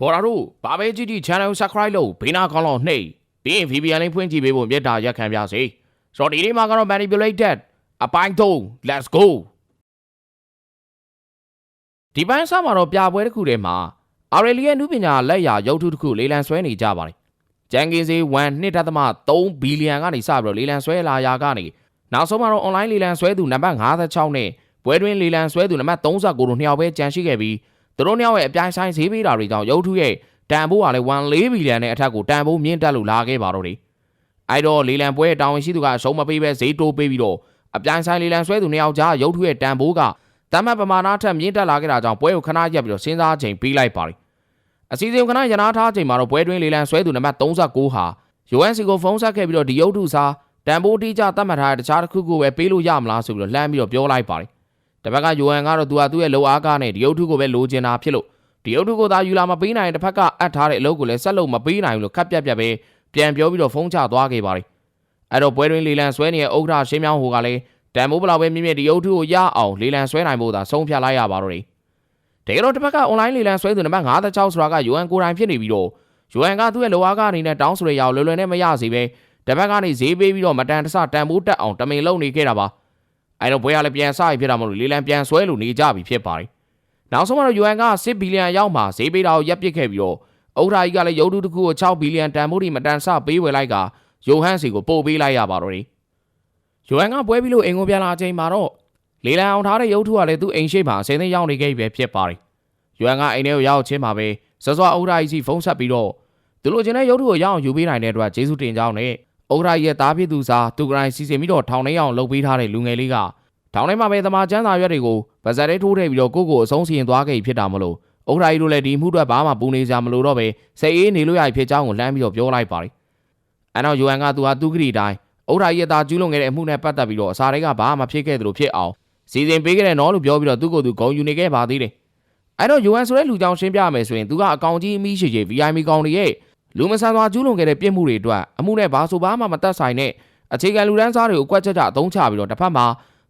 ဘော်ရာတို့ဘာပဲကြည့်ကြည့် channel subscribe လုပ်ဘေးနာကောင်းလောက်နှိပ်ပြီးရင် VPN လေးဖွင့်ကြည့်ပေးဖို့မြတ်တာရက်ခံပြစေဆိုတော့ဒီနေ့မှာကတော့ manipulated အပိုင်း3 let's go ဒီပိုင်းစမှာတော့ပြပွဲတစ်ခုထဲမှာအာရယ်လီရဲ့နုပညာလက်ရာရုပ်ထုတစ်ခုလေးလံဆွဲနေကြပါတယ်ဂျန်ကင်စီ1 2.3ဘီလီယံကနေစပြီးတော့လေးလံဆွဲလာရာကနေနောက်ဆုံးမှာတော့ online လေးလံဆွဲသူနံပါတ်56နဲ့ပွဲတွင်းလေးလံဆွဲသူနံပါတ်39တို့နှစ်ယောက်ပဲကြံရှိခဲ့ပြီး သူတို့နှစ်ယောက်ရဲ့အပြိုင်ဆိုင်ဈေးပေးတာတွေကြောင့်ရုပ်ထုရဲ့တန်ဖိုးကလည်း1.4ဘီလီယံနဲ့အထက်ကိုတန်ဖိုးမြင့်တက်လို့လာခဲ့ပါတော့တယ်အဲ့တော့လေးလံပွဲတာဝန်ရှိသူကအရှုံးမပေးပဲဈေးတိုးပေးပြီးတော့အပြိုင်ဆိုင်လေးလံဆွဲသူနှစ်ယောက်ကြားရုပ်ထုရဲ့တန်ဖိုးကတမတ်ပမာဏထက်မြင့်တက်လာခဲ့တာကြောင့်ပွဲကိုခဏရပ်ပြီးတော့စဉ်းစားချိန်ပေးလိုက်ပါတယ်အစီအစဉ်ခဏရနာထားချိန်မှာတော့ပွဲတွင်းလေးလံဆွဲသူနံပါတ်39ဟာ UNC ကိုဖုန်းဆက်ခဲ့ပြီးတော့ဒီရုပ်ထုစားတန်ဖိုးတိကျသတ်မှတ်ထားတဲ့တခြားတစ်ခုခုပဲပေးလို့ရမလားဆိုပြီးတော့လှမ်းပြီးတော့ပြောလိုက်ပါတယ်။ တစ်ဖက်က UN ကတော့သူကသူ့ရဲ့လုံအားကားနဲ့ဒီရုပ်ထုကိုပဲလိုချင်တာဖြစ်လို့ဒီရုပ်ထုကိုသာယူလာမပေးနိုင်ရင်တစ်ဖက်ကအပ်ထားတဲ့အလုပ်ကိုလည်းဆက်လုပ်မပေးနိုင်ဘူးလို့ခက်ပြက်ပြက်ပဲပြန်ပြောပြီးတော့ဖုန်းချသွားခဲ့ပါတယ်။အဲ့တော့ပွဲတွင်းလေလံဆွဲနေတဲ့ဥက္ကဋ္ဌရှင်းမြောင်းဟိုကလည်းတန်ဖိုးဘလောက်ပဲမြင့်မြင့်ဒီရုပ်ထုကိုရအောင်လေလံဆွဲနိုင်ဖို့သာဆုံးဖြတ်လိုက်ရပါတော့တယ်။တကယ်တော့တစ်ဖက်က online လေလံဆွဲသူနံပါတ်56ဆိုတာက UN ကိုယ်တိုင်ဖြစ်နေပြီးတော့ UN ကသူ့ရဲ့လိုအားကအနေနဲ့တောင်းဆိုရရအောင်လွယ်လွယ်နဲ့မရစေပဲတစ်ဖက်ကနေဈေးပေးပြီးတော့မတန်တဆတန်ဖိုးတက်အောင်တမင်လုံနေခဲ့တာပါ အဲတော့ဘွဲကလည်းပြန်စရဖြစ်တာမလို့လေးလံပြန်ဆွဲလို့နေကြပြီဖြစ်ပါတယ်နောက်ဆုံးမှာတော့ UN က10ဘီလီယံရောက်မှဈေးပေးတာကိုရပ်ပစ်ခဲ့ပြီးတော့ဥက္ကဋ္ဌကြီးကလည်းရုပ်တုတစ်ခုကို6ဘီလီယံတန်ဖိုးဒီမတန်ဆပေးဝယ်လိုက်ကယိုဟန်စီကိုပို့ပေးလိုက်ရပါတော့တယ် UN ကပွဲပြီးလို့အိမ်ကိုပြန်လာချိန်မှာတော့လေးလံအောင်ထားတဲ့ရုပ်ထုကလည်းသူ့အိမ်ရှိမှာအစင်းသိမ်းရောက်နေခဲ့ပြီပဲဖြစ်ပါတယ် UN ကအိမ်ထဲကိုရောက်ချင်းမှာပဲစောစောဥက္ကဋ္ဌကြီးစီဖုန်းဆက်ပြီးတော့သူလိုချင်တဲ့ရုပ်ထုကိုရအောင်ယူပေးနိုင်တဲ့အတွက်ကျေးဇူးတင်ကြောင်းနဲ့ ဥက္ကရာရဲ့သားဖြစ်သူစားသူကတိုင်းစီစဉ်ပြီးတော့ထောင်ထဲအောင်လှုပ်ပေးထားတဲ့လူငယ်လေးကထောင်ထဲမှာပဲသမာကျန်းစာရွက်တွေကိုဗဇက်ထဲထိုးထည့်ပြီးတော့ကိုယ့်ကိုယ်အဆုံးစီရင်သွားခဲ့ဖြစ်တာမလို့ဥက္ကရာကြီးတို့လည်းဒီမှုအတွက်ဘာမှပူနေကြမလို့တော့ပဲစိတ်အေးနေလို့ရဖြစ်ကြောင်းကိုလှမ်းပြီးတော့ပြောလိုက်ပါတယ်။အဲတော့ယူအန်ကသူဟာသူကတိတိုင်းဥက္ကရာရဲ့သားကျူးလွန်ခဲ့တဲ့အမှုနဲ့ပတ်သက်ပြီးတော့အစာတွေကဘာမှဖြစ်ခဲ့သလိုဖြစ်အောင်စီစဉ်ပေးခဲ့တဲ့နော်လို့ပြောပြီးတော့သူ့ကိုယ်သူဂုံယူနေခဲ့ပါသေးတယ်။အဲတော့ယူအန်ဆိုတဲ့လူကြောင်ရှင်းပြမယ်ဆိုရင်သူကအကောင်ကြီးအမိရှိရှိ VIP ကောင်တွေရဲ့ လူမဆန်စွာကျူးလွန်ခဲ့တဲ့ပြစ်မှုတွေအတွက်အမှုနဲ့ဘာဆိုဘာမှမသက်ဆိုင်တဲ့အခြေခံလူဒန်းစားတွေကိုအကွက်ချက်ချအသုံးချပြီးတော့တစ်ဖက်မှာ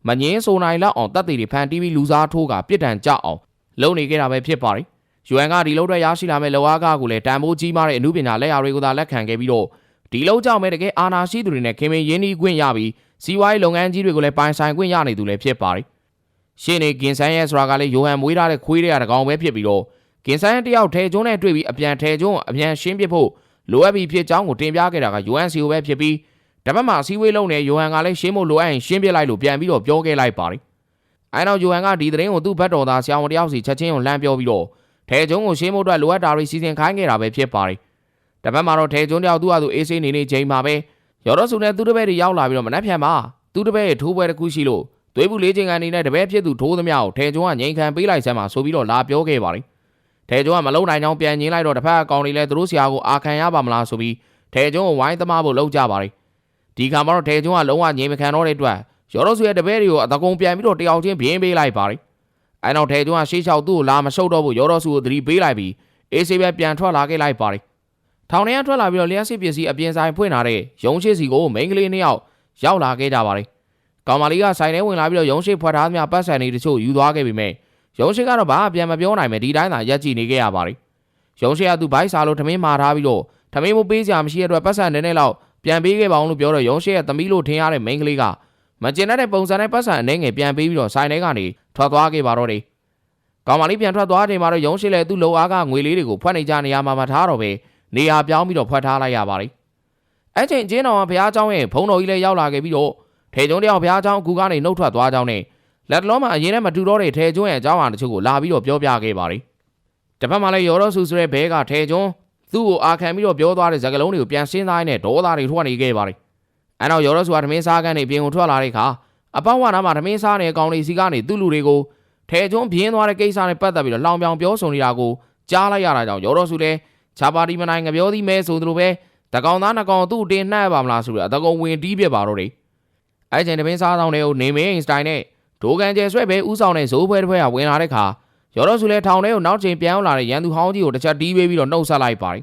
မငင်းဆိုနိုင်လောက်အောင်တပ်တွေတွေဖန်တီးပြီးလူစားထိုးကပြစ်ဒဏ်ကြအောင်လုပ်နေခဲ့တာပဲဖြစ်ပါတယ်။ UN ကဒီလောက်တွေရရှိလာမဲ့လောအားကားကိုလည်းတန်ဖိုးကြီးမားတဲ့အမှုပညာလက်ရာတွေကိုသာလက်ခံခဲ့ပြီးတော့ဒီလောက်ကြောင့်ပဲတကယ်အာနာရှိသူတွေနဲ့ခင်မင်ရင်းနှီးခွင့်ရပြီးစီးပွားရေးလုပ်ငန်းကြီးတွေကိုလည်းပိုင်ဆိုင်ခွင့်ရနေသူလည်းဖြစ်ပါတယ်။ရှင်းနေကင်ဆန်ရဲ့ဆိုတာကလည်းယိုဟန်မွေးထားတဲ့ခွေးတွေကတကောင်ပဲဖြစ်ပြီးတော့ ကင်ဆန်တယောက်ထဲကျွန်းနဲ့တွေ့ပြီးအပြန်ထဲကျွန်းအပြန်ရှင်းပစ်ဖို့လိုအပ်ပြီးဖြစ်ကြောင်းကိုတင်ပြခဲ့တာက UNCO ပဲဖြစ်ပြီးတပတ်မှအစည်းအဝေးလုပ်နေယိုဟန်ကလည်းရှင်းဖို့လိုအပ်ရင်ရှင်းပြလိုက်လို့ပြန်ပြီးတော့ပြောခဲ့လိုက်ပါတယ်။အဲနောက်ယိုဟန်ကဒီသတင်းကိုသူ့ဘက်တော်သားဆရာဝန်တယောက်စီချက်ချင်းကိုလှမ်းပြောပြီးတော့ထဲကျုံကိုရှင်းဖို့အတွက်လိုအပ်တာတွေစီစဉ်ခိုင်းခဲ့တာပဲဖြစ်ပါတယ်။တပတ်မှတော့ထဲကျုံတယောက်သူ့ဟာသူအေးဆေးနေနေချိန်မှာပဲရော်တော်စုနဲ့သူ့တပည့်တွေရောက်လာပြီးတော့မနှက်ဖြန်ပါသူ့တပည့်ရဲ့ထိုးပွဲတစ်ခုရှိလို့သွေးဘူးလေးချိန်ကနေနဲ့တပည့်ဖြစ်သူထိုးသမျှကိုထဲကျုံကငိန်ခံပေးလိုက်စမ်းပါဆိုပြီးတော့လာပြောခဲ့ပါတယ်။ ထဲကျုံကမလုံနိုင်ကြောင်းပြန်ငင်းလိုက်တော့တစ်ဖက်အကောင်တွေလည်းသူတို့ဆရာကိုအာခံရပါမလားဆိုပြီးထဲကျုံကိုဝိုင်းသမားဖို့လုပ်ကြပါတယ်။ဒီခါမှာတော့ထဲကျုံကလုံးဝငြိမ်မခံတော့တဲ့အတွက်ရော်တော်စုရဲ့တပည့်တွေကိုအတကုံပြန်ပြီးတော့တယောက်ချင်းပြင်းပေးလိုက်ပါတယ်။အဲနောက်ထဲကျုံကရှေးလျှောက်သူ့ကိုလာမရှုပ်တော့ဘူးရော်တော်စုကိုသတိပေးလိုက်ပြီးအေးဆေးပဲပြန်ထွက်လာခဲ့လိုက်ပါတယ်။ထောင်ထဲကထွက်လာပြီးတော့လျှက်စစ်ပစ္စည်းအပြင်ဆိုင်ဖွင့်ထားတဲ့ရုံးရှိစီကိုမိန်းကလေးနှစ်ယောက်ရောက်လာခဲ့ကြပါတယ်။ကောင်မလေးကဆိုင်ထဲဝင်လာပြီးတော့ရုံးရှိဖွက်ထားသမျှပတ်စံတွေတချို့ယူသွားခဲ့ပြီမဲ့ ရုံးရှိကတော့ဘာမှပြန်မပြောနိုင်ပဲဒီတိုင်းသာရက်ကြည့်နေခဲ့ရပါတယ်။ရုံးရှိကသူဘိုက်စာလို့ထမင်းမာထားပြီးတော့ထမင်းမပေးစရာမရှိတဲ့အတွက်ပတ်စံနေနေလောက်ပြန်ပေးခဲ့ပါအောင်လို့ပြောတော့ရုံးရှိရဲ့သမီးလို့ထင်ရတဲ့မိန်းကလေးကမကျင်တဲ့ပုံစံနဲ့ပတ်စံအနေငယ်ပြန်ပေးပြီးတော့ဆိုင်ထဲကနေထွက်သွားခဲ့ပါတော့တယ်။ကောင်မလေးပြန်ထွက်သွားချိန်မှာတော့ရုံးရှိလည်းသူ့လုံအားကငွေလေးတွေကိုဖွက်နေကြနေရမှာမထားတော့ပဲနေရာပြောင်းပြီးတော့ဖွက်ထားလိုက်ရပါတယ်။အဲ့ချိန်ကျင်းတော်ကဘုရားကျောင်းရဲ့ဘုံတော်ကြီးလည်းရောက်လာခဲ့ပြီးတော့ထေကျုံတယောက်ဘုရားကျောင်းအကူကနေနှုတ်ထွက်သွားကြောင်းနဲ့ လက်တလုံးမှာအရင်နဲ့မတူတော့တဲ့ထေကျုံရဲ့အကြောင်းအရာတချို့ကိုလာပြီးတော့ပြောပြခဲ့ပါတယ်။တပတ်မှလည်းရောတော့ဆူဆိုတဲ့ဘဲကထေကျုံသူ့ကိုအာခံပြီးတော့ပြောသွားတဲ့ဇကလုံးတွေကိုပြန်ရှင်းသားရင်းနဲ့ဒေါသတွေထွက်နေခဲ့ပါတယ်။အဲနောက်ရောတော့ဆူကဓမင်းစားကန်နေပြင်ကိုထွက်လာတဲ့အခါအပေါင်းဝနာမှာဓမင်းစားနေအကောင်လေးစီကနေသူ့လူတွေကိုထဲကျုံပြင်းသွားတဲ့ကိစ္စနဲ့ပတ်သက်ပြီးတော့လောင်ပြောင်ပြောဆိုနေတာကိုကြားလိုက်ရတာကြောင့်ရောတော့ဆူလည်းခြာပါတီမနိုင်ငပြောသည်မဲဆိုသလိုပဲတကောင်သားနှကောင်သူ့တင်နှက်ပါမလားဆိုပြီးအတကုံဝင်တီးပြပါတော့တယ်။အဲချိန်ဓမင်းစားဆောင်တွေကိုနေမင်းစတိုင်နဲ့ ဒိုကန်ကျဲဆွဲပဲဥဆောင်တဲ့ဇိုးပွဲတစ်ဖွဲကဝင်လာတဲ့အခါရောတော့ဆူလည်းထောင်ထဲကိုနောက်ချိန်ပြန်ရောက်လာတဲ့ရန်သူဟောင်းကြီးကိုတစ်ချက်တီးပေးပြီးတော့နှုတ်ဆက်လိုက်ပါတယ်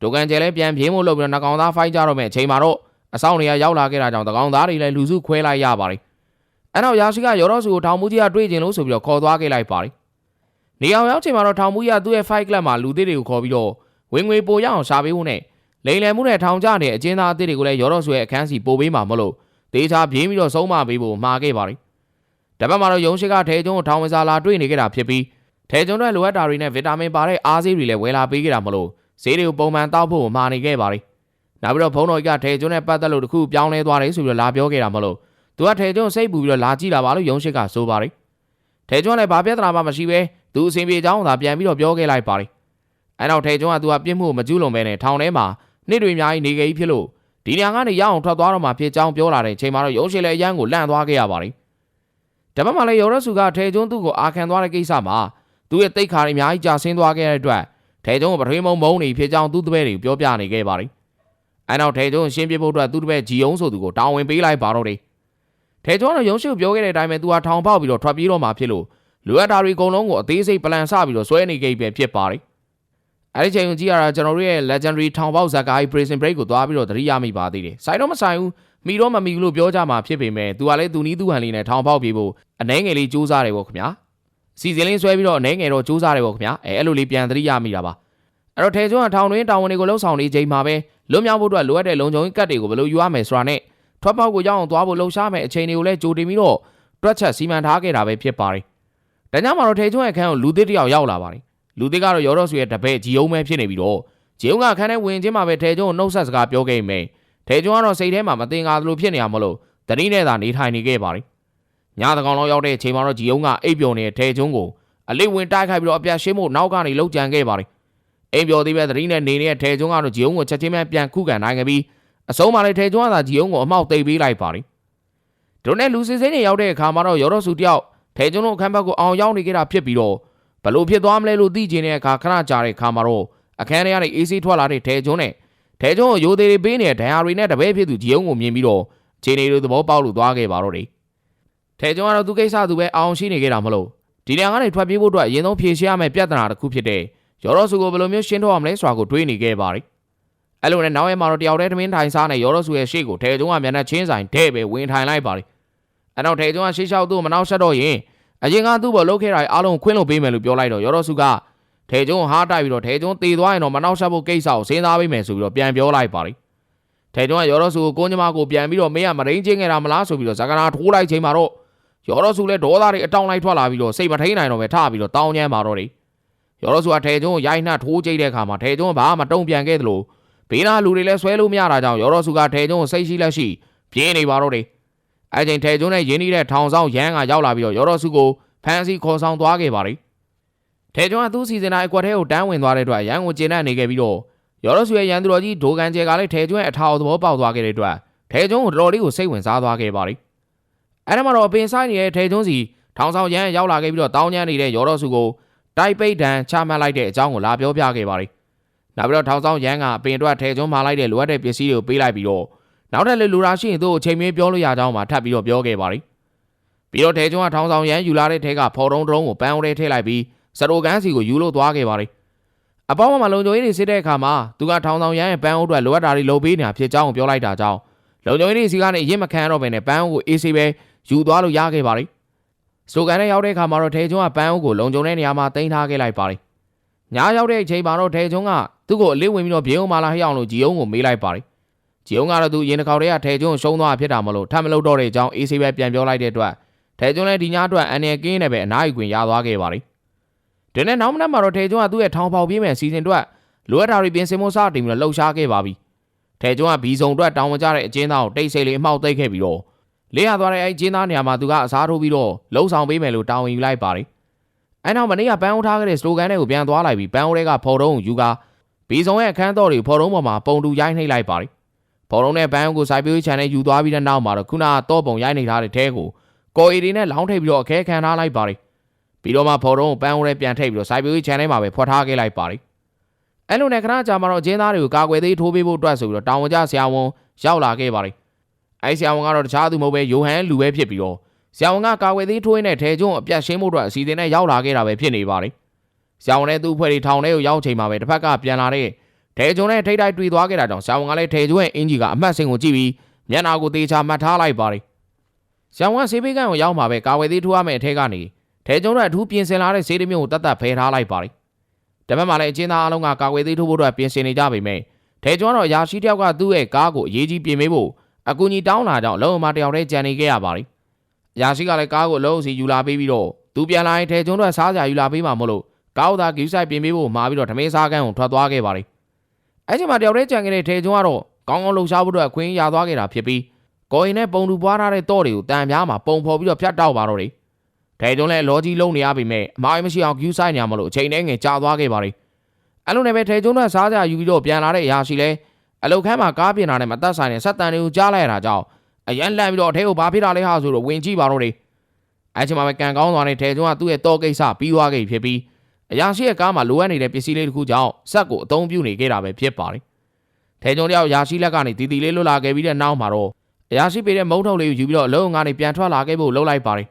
ဒိုကန်ကျဲလည်းပြန်ပြေးမို့လုပ်ပြီးတော့နှကောင်သားဖိုက်ကြတော့မဲ့အချိန်မှာတော့အဆောင်တွေကရောက်လာခဲ့တာကြောင့်တကောင်သားတွေလည်းလူစုခွဲလိုက်ရပါတယ်။အဲနောက်ရာရှိကရောတော့စုကိုထောင်မှုကြီးကတွေ့ကျင်လို့ဆိုပြီးတော့ခေါ်သွားခဲ့လိုက်ပါတယ်နေအောင်ရောက်ချိန်မှာတော့ထောင်မှုရသူ့ရဲ့ fight club မှာလူသစ်တွေကိုခေါ်ပြီးတော့ဝင်ငွေပိုရအောင်ရှာပေးဖို့နဲ့လိန်လယ်မှုနဲ့ထောင်ကျနေတဲ့အကျဉ်းသားအသစ်တွေကိုလည်းရောတော့ဆွဲအခန်းစီပို့ပေးမှာမလို့ဒေချာပြင်းပြီးတော့ဆုံးမပေးဖို့မှာခဲ့ပါတယ်။ တပတ်မှာတော့ရုံးရှိကထဲကျုံကိုထောင်ဝင်စာလာတွေ့နေကြတာဖြစ်ပြီးထဲကျုံတွေလိုအပ်တာတွေနဲ့ဗီတာမင်ပါတဲ့အားဆေးတွေလည်းဝယ်လာပေးကြတာမလို့ဈေးတွေကိုပုံမှန်တောက်ဖို့မှာနေခဲ့ပါတယ်။နောက်ပြီးတော့ဖုန်းတော်ကြီးကထဲကျုံနဲ့ပတ်သက်လို့တခုပြောင်းလဲသွားတယ်ဆိုပြီးတော့လာပြောခဲ့တာမလို့သူကထဲကျုံစိတ်ပူပြီးတော့လာကြည့်လာပါလို့ရုံးရှိကဆိုပါတယ်။ထဲကျုံလည်းဘာပြဿနာမှမရှိပဲသူအစဉ်ပြေကြောင်းသာပြန်ပြီးတော့ပြောခဲ့လိုက်ပါတယ်။အဲနောက်ထဲကျုံကသူကပြစ်မှုကိုမကျူးလွန်ပဲနဲ့ထောင်ထဲမှာနှစ်တွေအများကြီးနေခဲ့ကြီးဖြစ်လို့ဒီနေရာကနေရအောင်ထွက်သွားတော့မှဖြစ်ကြောင်းပြောလာတဲ့အချိန်မှာတော့ရုံးရှိလည်းအရန်ကိုလန့်သွားခဲ့ရပါတ ယ်။တပတ်မှလည်းရောရစုကထဲကျုံသူ့ကိုအာခံသွားတဲ့ကိစ္စမှာသူ့ရဲ့တိတ်ခါတွေအများကြီးကြာဆင်းသွားခဲ့တဲ့အတွက်ထဲကျုံကိုပထမုံမုံနေဖြစ်ကြောင်းသူ့တပည့်တွေကိုပြောပြနေခဲ့ပါတယ်။အဲနောက်ထဲကျုံရှင်းပြဖို့အတွက်သူ့တပည့်ဂျီယုံဆိုသူကိုတာဝန်ပေးလိုက်ပါတော့တယ်။ထဲကျုံကတော့ရုံးရှိကိုပြောခဲ့တဲ့အတိုင်းပဲသူဟာထောင်ပေါက်ပြီးတော့ထွက်ပြေးတော့မှဖြစ်လို့လူအပ်တာတွေအကုန်လုံးကိုအသေးစိတ်ပလန်ဆပြီးတော့ဆွဲနေခဲ့ပြီဖြစ်ပါတယ်။ အဲဒီချိန်ကိုကြည့်ရတာကျွန်တော်တို့ရဲ့ legendary ထောင်ပေါက်ဇာကား prison break ကိုသွားပြီးတော့သတိရမိပါသေးတယ်။ဆိုင်တော့မဆိုင်ဘူး။မိတော့မမိဘူးလို့ပြောကြမှာဖြစ်ပေမဲ့သူကလည်းသူနီးသူဟန်လေးနဲ့ထောင်ပေါက်ပြေဖို့အနှဲငယ်လေးစူးစမ်းတယ်ပေါ့ခင်ဗျာ။စီစဉ်လေးဆွဲပြီးတော့အနှဲငယ်တော့စူးစမ်းတယ်ပေါ့ခင်ဗျာ။အဲအဲ့လိုလေးပြန်သတိရမိတာပါ။အဲ့တော့ထဲကျွန်းကထောင်တွင်းတာဝန်တွေကိုလှုပ်ဆောင်နေချိန်မှာပဲလွတ်မြောက်ဖို့အတွက်လိုအပ်တဲ့လုံခြုံရေးကတ်တွေကိုဘယ်လိုယူရမယ်ဆိုတာနဲ့ထွက်ပေါက်ကိုရောက်အောင်သွားဖို့လှုပ်ရှားမယ်အချိန်တွေကိုလည်းကြိုတင်ပြီးတော့တွက်ချက်စီမံထားခဲ့တာပဲဖြစ်ပါတယ်။တညမှာတော့ထဲကျွန်းရဲ့ခန်းကိုလူသစ်တစ်ယောက်ရောက်လာပါတယ်။ လူသစ်ကတော့ရောတော့ဆွေရဲ့တပည့်ဂျီယုံပဲဖြစ်နေပြီးတော့ဂျီယုံကခန်းထဲဝင်ချင်းမှာပဲထဲကျွန်းကိုနှုတ်ဆက်စကားပြောခဲ့မိထဲကျွန်းကတော့စိတ်ထဲမှာမတင်ကားသလိုဖြစ်နေရမလို့တတိနဲ့သာနေထိုင်နေခဲ့ပါတယ်။ညတကောင်လောက်ရောက်တဲ့အချိန်မှာတော့ဂျီယုံကအိပ်ပျော်နေတဲ့ထဲကျွန်းကိုအလေးဝင်တိုက်ခိုက်ပြီးတော့အပြတ်ရှင်းဖို့နောက်ကနေလှုပ်ကြံခဲ့ပါတယ်။အိမ်ပျော်သေးပဲသတိနဲ့နေနေတဲ့ထဲကျွန်းကတော့ဂျီယုံကိုချက်ချင်းပဲပြန်ခုခံနိုင်ခဲ့ပြီးအဆုံးမှာလည်းထဲကျွန်းကသာဂျီယုံကိုအမောက်သိပ်ပေးလိုက်ပါတယ်။တို့နဲ့လူစစ်စိမ်းတွေရောက်တဲ့အခါမှာတော့ရောတော့စုတယောက်ထဲကျွန်းတို့အခန်းဘက်ကိုအောင်ရောက်နေကြတာဖြစ်ပြီးတော့ ဘလို့ဖြစ်သွားမလဲလို့သိချင်တဲ့အခါခဏကြာတဲ့အခါမှာတော့အခန်းထဲကနေအေးဆေးထွက်လာတဲ့ထဲကျွန်းနဲ့ထဲကျွန်းကိုရိုသေတွေပေးနေတဲ့ဒဏ်ရာတွေနဲ့တပည့်ဖြစ်သူဂျီယုံကိုမြင်ပြီးတော့ခြေနေလိုသဘောပေါက်လို့သွားခဲ့ပါတော့တယ်။ထဲကျွန်းကတော့သူကိစ္စသူပဲအောင်ရှိနေခဲ့တာမလို့ဒီနေရာကနေထွက်ပြေးဖို့အတွက်အရင်ဆုံးဖြေရှင်းရမယ့်ပြဿနာတစ်ခုဖြစ်တဲ့ရောတော့စုကိုဘယ်လိုမျိုးရှင်းထုတ်ရမလဲဆိုတာကိုတွေးနေခဲ့ပါတယ်။အဲ့လိုနဲ့နောက်ရဲမှာတော့တယောက်တည်းသမင်းထိုင်စားနေရောတော့စုရဲ့ရှေ့ကိုထဲကျွန်းကမျက်နှာချင်းဆိုင်တဲ့ပဲဝင်ထိုင်လိုက်ပါတယ်။အဲ့တော့ထဲကျွန်းကရှေ့လျှောက်သူ့မနောက်ဆက်တော့ရင် အရင်ကသူ့ဘောလုတ်ခဲ့တာအားလုံးခွင်းလို့ပေးမယ်လို့ပြောလိုက်တော့ရောတော့စုကထဲကျွန်းဟားတိုက်ပြီးတော့ထဲကျွန်းတေသွားရင်တော့မနောက်ဆက်ဖို့ကိစ္စကိုစဉ်းစားပေးမယ်ဆိုပြီးတော့ပြန်ပြောလိုက်ပါတယ်။ထဲကျွန်းကရောတော့စုကိုကိုညမကိုပြန်ပြီးတော့မင်းကမရင်းချင်းခဲ့တာမလားဆိုပြီးတော့ဇာကနာထိုးလိုက်ချိန်မှာတော့ရောတော့စုလည်းဒေါသတွေအတောင်လိုက်ထွက်လာပြီးတော့စိတ်မထိန်နိုင်တော့ပဲထပြီးတော့တောင်းကျမ်းပါတော့တယ်။ရောတော့စုကထဲကျွန်းကိုရိုက်နှက်ထိုးကြိတ်တဲ့အခါမှာထဲကျွန်းကဘာမှမတုံ့ပြန်ခဲ့သလိုဘေးနာလူတွေလည်းဆွဲလို့မရတာကြောင့်ရောတော့စုကထဲကျွန်းကိုစိတ်ရှိလက်ရှိပြင်းနေပါတော့တယ်။ အဲချိန်ထဲကျွန်းနဲ့ရင်းနှီးတဲ့ထောင်ဆောင်ရန်ကရောက်လာပြီးတော့ရောတော့စုကိုဖန်စီခေါ်ဆောင်သွားခဲ့ပါတယ်။ထဲကျွန်းကသူ့စီစဉ်တိုင်းအကွက်ထဲကိုတန်းဝင်သွားတဲ့အတွက်ရန်ကိုကျင်းနဲ့နေခဲ့ပြီးတော့ရောတော့စုရဲ့ရန်သူတော်ကြီးဒိုကန်ကျဲကလည်းထဲကျွန်းရဲ့အထာအသဘောပေါက်သွားခဲ့တဲ့အတွက်ထဲကျွန်းကိုတော်တော်လေးကိုစိတ်ဝင်စားသွားခဲ့ပါတယ်။အဲဒါမှတော့အပင်ဆိုင်နေတဲ့ထဲကျွန်းစီထောင်ဆောင်ရန်ရောက်လာခဲ့ပြီးတော့တောင်းကျမ်းနေတဲ့ရောတော့စုကိုတိုက်ပိတ်တန်ချမှတ်လိုက်တဲ့အကြောင်းကိုလာပြောပြခဲ့ပါတယ်။နောက်ပြီးတော့ထောင်ဆောင်ရန်ကအပင်အတွက်ထဲကျွန်းမာလိုက်တဲ့လိုအပ်တဲ့ပစ္စည်းတွေကိုပေးလိုက်ပြီးတော့ နောက်ထပ်လည်းလူရာရှိရင်သူ့ကိုချိန်မင်းပြောလို့ရကြောင်းမှထပ်ပြီးတော့ပြောခဲ့ပါတယ်။ပြီးတော့ထဲကျွန်းကထောင်ဆောင်ရန်ယူလာတဲ့ထဲကဖော်တုံးတုံးကိုပန်းဦးထဲထည့်လိုက်ပြီးစရိုကန်စီကိုယူလို့သွားခဲ့ပါတယ်။အပေါင်းမှာလုံခြုံရေးတွေစစ်တဲ့အခါမှာသူကထောင်ဆောင်ရန်ရဲ့ပန်းဦးအတွက်လိုအပ်တာတွေလုပ်ပေးနေတာဖြစ်ကြောင်းကိုပြောလိုက်တာကြောင့်လုံခြုံရေးတွေစီကနေရစ်မခံတော့ဘဲနဲ့ပန်းဦးကိုအေးဆေးပဲယူသွားလို့ရခဲ့ပါတယ်။စရိုကန်နဲ့ရောက်တဲ့အခါမှာတော့ထဲကျွန်းကပန်းဦးကိုလုံခြုံတဲ့နေရာမှာတင်ထားခဲ့လိုက်ပါတယ်။ညရောက်တဲ့အချိန်မှာတော့ထဲကျွန်းကသူ့ကိုအလေးဝင်ပြီးတော့ပြေုံမာလာဟျောင်းလို့ဂျီယုံကိုမေးလိုက်ပါတယ်။ ဂျီယုံကတော့သူရင်တစ်ခေါက်တည်းကထဲကျွန်းကိုရှုံးသွားဖြစ်တာမလို့ထပ်မလုပ်တော့တဲ့အကြောင်းအေးဆေးပဲပြန်ပြောလိုက်တဲ့အတွက်ထဲကျွန်းလည်းဒီညအတွက်အန်နယ်ကင်းနဲ့ပဲအနားယူခွင့်ရသွားခဲ့ပါတယ်။ဒီနေ့နောက်မနက်မှာတော့ထဲကျွန်းကသူ့ရဲ့ထောင်ပေါက်ပြေးမဲ့စီစဉ်အတွက်လိုအပ်တာတွေပြင်ဆင်ဖို့စတင်ပြီးတော့လှုပ်ရှားခဲ့ပါပြီ။ထဲကျွန်းကဘီစုံအတွက်တောင်းဝကြတဲ့အကျဉ်းသားကိုတိတ်ဆိတ်လေးအမှောက်သိပ်ခဲ့ပြီးတော့လေးရသွားတဲ့အဲကျင်းသားနေရာမှာသူကအစားထိုးပြီးတော့လှုပ်ဆောင်ပေးမယ်လို့တာဝန်ယူလိုက်ပါတယ်။အဲနောက်မနေ့ကပန်းဦးထားခဲ့တဲ့စလိုဂန်တွေကိုပြန်သွားလိုက်ပြီးပန်းဦးတွေကဖော်တုံးကိုယူကာဘီစုံရဲ့အခန်းတော်တွေဖော်တုံးပေါ်မှာပုံတူရိုက်နှိပ်လိုက်ပါတယ်။ ဖော်တုံးနဲ့ပန်းဦးကိုစိုက်ပျိုးရေးချန်နဲ့ယူသွားပြီးတဲ့နောက်မှာတော့ခုနကတော့ပုံရိုက်နှိပ်ထားတဲ့ထဲကိုကော်အီဒီနဲ့လောင်းထိပ်ပြီးတော့အခဲခံထားလိုက်ပါတယ်။ပြီးတော့မှဖော်တုံးကိုပန်းဦးနဲ့ပြန်ထိပ်ပြီးတော့စိုက်ပျိုးရေးချန်ထဲမှာပဲဖွက်ထားခဲ့လိုက်ပါတယ်။အဲလိုနဲ့ခဏကြာမှာတော့အကျင်းသားတွေကိုကာကွယ်သေးထိုးပေးဖို့အတွက်ဆိုပြီးတော့တောင်ဝကြဆရာဝန်ရောက်လာခဲ့ပါတယ်။အဲဆရာဝန်ကတော့တခြားသူမဟုတ်ပဲယိုဟန်လူပဲဖြစ်ပြီးတော့ဆရာဝန်ကကာကွယ်သေးထိုးရင်းနဲ့ထဲကျွန်းအပြတ်ရှင်းဖို့အတွက်အစီအစဉ်နဲ့ရောက်လာခဲ့တာပဲဖြစ်နေပါတယ်။ဆရာဝန်နဲ့သူ့အဖွဲ့တွေထောင်ထဲကိုရောက်ချိန်မှာပဲတစ်ဖက်ကပြန်လာတဲ့ ထဲကျွန်းနဲ့ထိတ်တိုက်တွေ့သွားခဲ့တာကြောင့်ဆရာဝန်ကလည်းထဲကျွန်းရဲ့အင်ဂျီကအမှတ်စင်ကိုကြည့်ပြီးမျက်နှာကိုသေချာမှတ်ထားလိုက်ပါတယ်။ဆရာဝန်ဆေးပေးကန်ကိုရောက်မှာပဲကာကွယ်သေးထိုးရမယ့်အထက်ကနေထဲထဲကျုံတို့အထူးပြင်ဆင်လာတဲ့ဈေးတစ်မျိုးကိုတတ်တတ်ဖယ်ထားလိုက်ပါတယ်တပတ်မှလည်းအချင်းသားအလုံးကကာကွယ်သေးထိုးဖို့အတွက်ပြင်ဆင်နေကြပေမဲ့ထဲကျုံကတော့ရာရှိတယောက်ကသူ့ရဲ့ကားကိုအရေးကြီးပြင်ပေးဖို့အကူအညီတောင်းလာကြောင်းလုံအမတယောက်တည်းကြံနေခဲ့ရပါတယ်ရာရှိကလည်းကားကိုအလုံးစီယူလာပေးပြီးတော့သူပြန်လာရင်ထဲကျုံတို့စားစရာယူလာပေးမှာမို့လို့ကားဥသာဂီးဆိုင်ပြင်ပေးဖို့မှာပြီးတော့ဓမေးစားကန်းကိုထွက်သွားခဲ့ပါတယ် အဲ့ချိန်မှာတယောက်တည်းကြံခဲ့တဲ့ထဲကျုံကတော့ကောင်းကောင်းလှုပ်ရှားဖို့အတွက်အခွင့်ရသွားခဲ့တာဖြစ်ပြီးကိုရင်နဲ့ပုံတူပွားထားတဲ့တော့တွေကိုတန်ပြားမှာပုံဖော်ပြီးတော့ဖြတ်တောက်ပါတော့တယ်ဒဲကျုံလည်းလောကြီးလုံးနေရပြီမဲ့အမိုင်းမရှိအောင် queue ဆိုင်နေရမလို့အချိန်နဲ့ငယ်ကြာသွားခဲ့ပါလိမ့်အဲ့လိုနဲ့ပဲထဲကျုံကစားကြယူပြီးတော့ပြန်လာတဲ့အရာရှိလဲအလုတ်ခန်းမှာကားပြင်လာတဲ့မသက်ဆိုင်တဲ့ဆက်တန်တွေကိုကြားလိုက်ရတာကြောင့်အရန်လန့်ပြီးတော့အထဲကိုဘာဖြစ်တာလဲဟာဆိုတော့ဝင်ကြည့်ပါတော့တယ်အဲ့ချိန်မှာပဲကန်ကောင်းသွားတဲ့ထဲကျုံကသူ့ရဲ့တော့ကိစ္စပြီးသွားခဲ့ပြီဖြစ်ပြီး အရာရှိရဲ့ကားမှာလိုအပ်နေတဲ့ပစ္စည်းလေးတစ်ခုကြောင့်ဆက်ကိုအသုံးပြုနေခဲ့တာပဲဖြစ်ပါလိမ့်ထဲကျုံတယောက်ရာရှိလက်ကနေတီတီလေးလွတ်လာခဲ့ပြီးတဲ့နောက်မှာတော့အရာရှိပေးတဲ့မုံထုတ်လေးကိုယူပြီးတော့အလုံးကနေပြန်ထွက်လာခဲ့ဖို့လှုပ်လိုက်ပါတယ်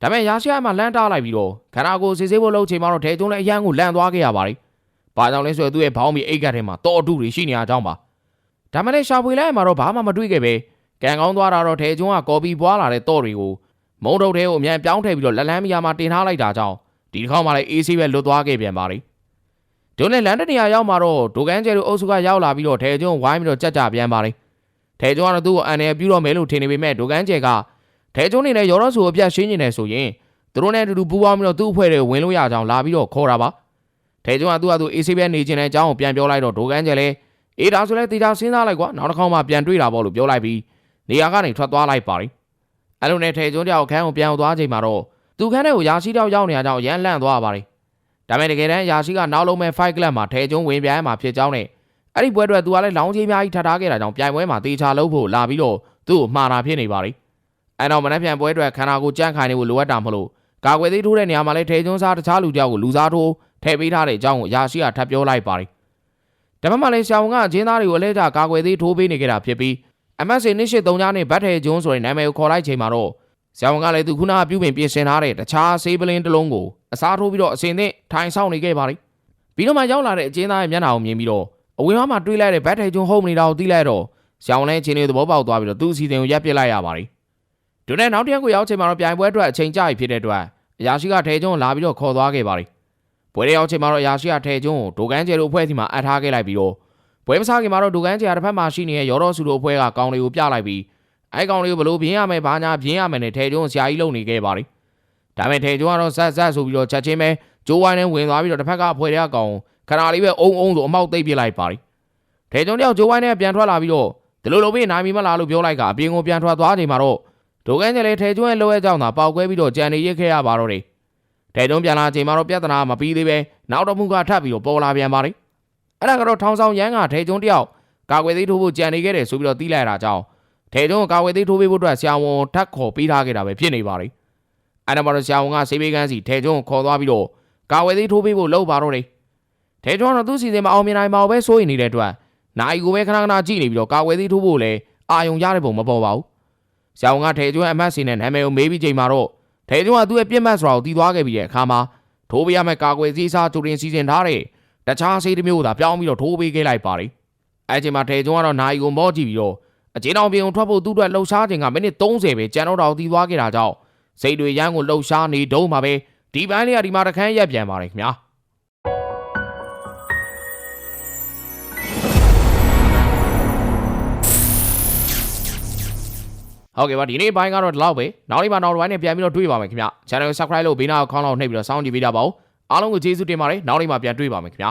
ဒါပေမဲ့ရာရှိအမှလမ်းတားလိုက်ပြီးတော့ခန္ဓာကိုယ်စစ်ဆေးဖို့လုပ်ချိန်မှာတော့ထဲကျုံးလည်းအရန်ကိုလန့်သွားခဲ့ရပါတယ်။ဘာကြောင့်လဲဆိုတော့သူ့ရဲ့ဘောင်းမီအိတ်ကတ်ထဲမှာတော်အတုတွေရှိနေတဲ့အကြောင်းပါ။ဒါမှလည်းရှာဖွေလိုက်မှတော့ဘာမှမတွေ့ခဲ့ပဲကံကောင်းသွားတာတော့ထဲကျုံးကကော်ပီပွားလာတဲ့တော့တွေကိုမုံထုတ်ထဲကိုအမြန်ပြောင်းထည့်ပြီးတော့လက်လန်းမယာမှာတင်ထားလိုက်တာကြောင့် ဒီတစ်ခေါက်မှလည်းအေးဆေးပဲလွတ်သွားခဲ့ပြန်ပါလိမ့်။ဒုနဲ့လန်တဲ့နေရာရောက်မှာတော့ဒိုကန်ကျဲတို့အုပ်စုကရောက်လာပြီးတော့ထဲကျုံးဝိုင်းပြီးတော့ကြက်ကြပြန်ပါလိမ့်။ထဲကျုံးကတော့သူ့ကိုအန်ရပြုတော့မယ်လို့ထင်နေပေမဲ့ဒိုကန်ကျဲကထဲကျုံးနေနဲ့ရောတော့ဆူအပြတ်ရှင်းနေတယ်ဆိုရင်သူတို့နဲ့အတူတူပူးပေါင်းပြီးတော့သူ့အဖွဲ့တွေဝင်လို့ရအောင်လာပြီးတော့ခေါ်တာပါထဲကျုံကသူ့ဟာသူအေးဆေးပဲနေခြင်းတဲ့အကြောင်းကိုပြန်ပြောလိုက်တော့ဒိုကန်ကျဲလဲအေးဒါဆိုလဲတေချာစဉ်းစားလိုက်ကွာနောက်တစ်ခေါက်မှပြန်တွေ့တာပေါ့လို့ပြောလိုက်ပြီးနေရာကနေထွက်သွားလိုက်ပါလိအဲ့လိုနဲ့ထဲကျုံတယောက်ခန်းကိုပြန်သွားချိန်မှာတော့ သူခန်းထဲကိုရာရှိတယောက်ရောက်နေရကြောင်းရမ်းလန့်သွားပါလိဒါပေမဲ့တကယ်တမ်းရာရှိကနောက်လုံးမဲ့5 club မှာထဲကျုံဝင်ပြိုင်မှာဖြစ်ကြောင်းနဲ့အဲ့ဒီပွဲအတွက်သူကလည်းလောင်းကြီးအများကြီးထပ်ထားခဲ့တာကြောင့်ပြိုင်ပွဲမှာတေချာလုပ်ဖို့လာပြီးတော့သူ့ကိုမှားတာဖြစ်နေပါလိအဲ့တော့မနေ့ပြန်ပွဲအတွက်ခန္ဓာကိုယ်ကြန့်ခိုင်နေဖို့လိုအပ်တာမဟုတ်လို့ကာကွယ်သေးထိုးတဲ့နေရာမှာလည်းထဲကျွန်းစားတခြားလူတယောက်ကိုလူစားထိုးထည့်ပေးထားတဲ့အကြောင်းကိုရာရှိကထပ်ပြောလိုက်ပါတယ်။ဒါမှမဟုတ်ဆရာဝန်ကအချင်းသားတွေကိုအလဲကျကာကွယ်သေးထိုးပေးနေကြတာဖြစ်ပြီး MSC နှစ်ရှိ3ညနဲ့ဗတ်ထဲကျွန်းဆိုတဲ့နာမည်ကိုခေါ်လိုက်ချိန်မှာတော့ ဆရာဝန်ကလည်းသူခုနကပြုပြင်ပြင်ဆင်ထားတဲ့တခြားဆေးပလင်းတစ်လုံးကိုအစားထိုးပြီးတော့အစင်သင့်ထိုင်ဆောင်နေခဲ့ပါလိမ့်။ပြီးတော့မှရောက်လာတဲ့အချင်းသားရဲ့မျက်နှာကိုမြင်ပြီးတော့အဝင်းမှာတွေးလိုက်တဲ့ဗတ်ထဲကျွန်းဟုတ်နေတာကိုသိလိုက်တော့ဆရာဝန်လည်းအချင်းလေးသဘောပေါက်သွားပြီးတော့သူ့အစီအစဉ်ကိုရပ်ပစ်လိုက်ရပါလိမ့်။ဒုနဲ့နောက်တစ်ရက်ကိုရောက်ချိန်မှာတော့ပြိုင်ပွဲအတွက်အချိန်ကြာပြီဖြစ်တဲ့အတွက်အရာရှိကထဲကျုံးလာပြီးတော့ခေါ်သွားခဲ့ပါလိမ့်။ပွဲရရောက်ချိန်မှာတော့အရာရှိကထဲကျုံးကိုဒိုကန်ကျဲတို့အဖွဲ့အစည်းမှာအပ်ထားခဲ့လိုက်ပြီးတော့ပွဲမစားခင်မှာတော့ဒိုကန်ကျဲတစ်ဖက်မှာရှိနေတဲ့ရော်တော်စုတို့အဖွဲ့ကကောင်းလေးကိုပြလိုက်ပြီး အဲကောင်းလေးကိုဘလို့ပြင်းရမယ်ဘာညာပြင်းရမယ်နဲ့ထဲကျုံးဆရာကြီးလုံနေခဲ့ပါလိမ့်။ဒါပေမဲ့ထဲကျုံးကတော့ဇက်ဇက်ဆိုပြီးတော့ချက်ချင်းပဲဂျိုးဝိုင်းနဲ့ဝင်သွားပြီးတော့တစ်ဖက်ကအဖွဲ့တွေကကောင်ခဏလေးပဲအုံအုံဆိုအမောက်သိပ်ပြလိုက်ပါလိမ့်။ထဲကျုံးတယောက်ဂျိုးဝိုင်းနဲ့ပြန်ထွက်လာပြီးတော့ဒီလိုလိုပဲနိုင်ပြီမလားလို့ပြောလိုက်ကအပြင်ကိုပြန်ထွက်သွားချိန်မှာတော့ဒိုကန်ကျဲလည်းထဲကျုံးရဲ့လိုရဲ့ကြောင့်သာပေါက်ကွဲပြီးတော့ကြံနေရစ်ခဲ့ရပါတော့တယ်။တဲတုံးပြန်လာချိန်မှာတော့ပြဿနာမပြီးသေးပဲနောက်တော့မှုကထပ်ပြီးတော့ပေါ်လာပြန်ပါလိမ့်အဲ့ဒါကတော့ထောင်ဆောင်ရန်ကဒဲကျုံတယောက်ကာကွယ်သေးထိုးဖို့ကြံနေခဲ့တယ်ဆိုပြီးတော့တီးလိုက်တာကြောင့် ဒဲကျုံကိုကာကွယ်သေးထိုးပေးဖို့အတွက်ဆရာဝန်ထပ်ခေါ်ပေးထားခဲ့တာပဲဖြစ်နေပါလိမ့်အဲ့ဒါမှတော့ဆရာဝန်ကဆေးပေးကန်းစီဒဲကျုံကိုခေါ်သွားပြီးတော့ကာကွယ်သေးထိုးပေးဖို့လုပ်ပါတော့တယ်ဒဲကျုံကတော့သူ့စီစဉ်မအောင်မြင်နိုင်ပါဘူးပဲစိုးရိမ်နေတဲ့အတွက်နိုင်ကိုပဲခဏခဏကြည့်နေပြီးတော့ကာကွယ်သေးထိုးဖို့လည်းအာယုံရတဲ့ပုံမပေါ်ပါဘူးဆရာဝန်ကဒဲကျုံအမတ်စီနဲ့နာမည်ကိုမေးပြီးချိန်မှာတော့ထဲကျုံကသူ့ရဲ့ပြစ်မှတ်ဆိုတာကိုတီးသွားခဲ့ပြီးတဲ့အခါမှာထိုးပေးရမယ့်ကာကွယ်စီးစားတူတင်စီစဉ်ထားတဲ့တခြားဆေးတစ်မျိုးသာပြောင်းပြီးတော့ထိုးပေးခဲ့လိုက်ပါတယ်။အဲချိန်မှာထဲကျုံကတော့နိုင်ကိုမော့ကြည့်ပြီးတော့ အချင်းအောင်ပြင်ကိုထွက်ဖို့သူ့အတွက်လှုပ်ရှားခြင်းကမိနစ်30ပဲကြံတော့တော်တီးသွားခဲ့တာကြောင့်စိတ်တွေရမ်းကိုလှုပ်ရှားနေတုံးမှာပဲဒီပိုင်းလေးကဒီမှာတခန်းရက်ပြန်ပါတယ်ခင်ဗျာဟုတ်ကဲ့ပါဒီနေ့ဘိုင်းကတော့ဒီလောက်ပဲနောက်နေ့မှနောက်တစ်ပိုင်းနဲ့ပြန်ပြီးတော့တွေ့ပါမယ်ခင်ဗျ channel subscribe လုပ်ဘေးနားကိုခေါင်းလောက်နှိပ်ပြီးတော့စောင့်ကြည့်ပေးကြပါဦးအားလုံးကိုကျေးဇူးတင်ပါတယ်နောက်နေ့မှပြန်တွေ့ပါမယ်ခင်ဗျာ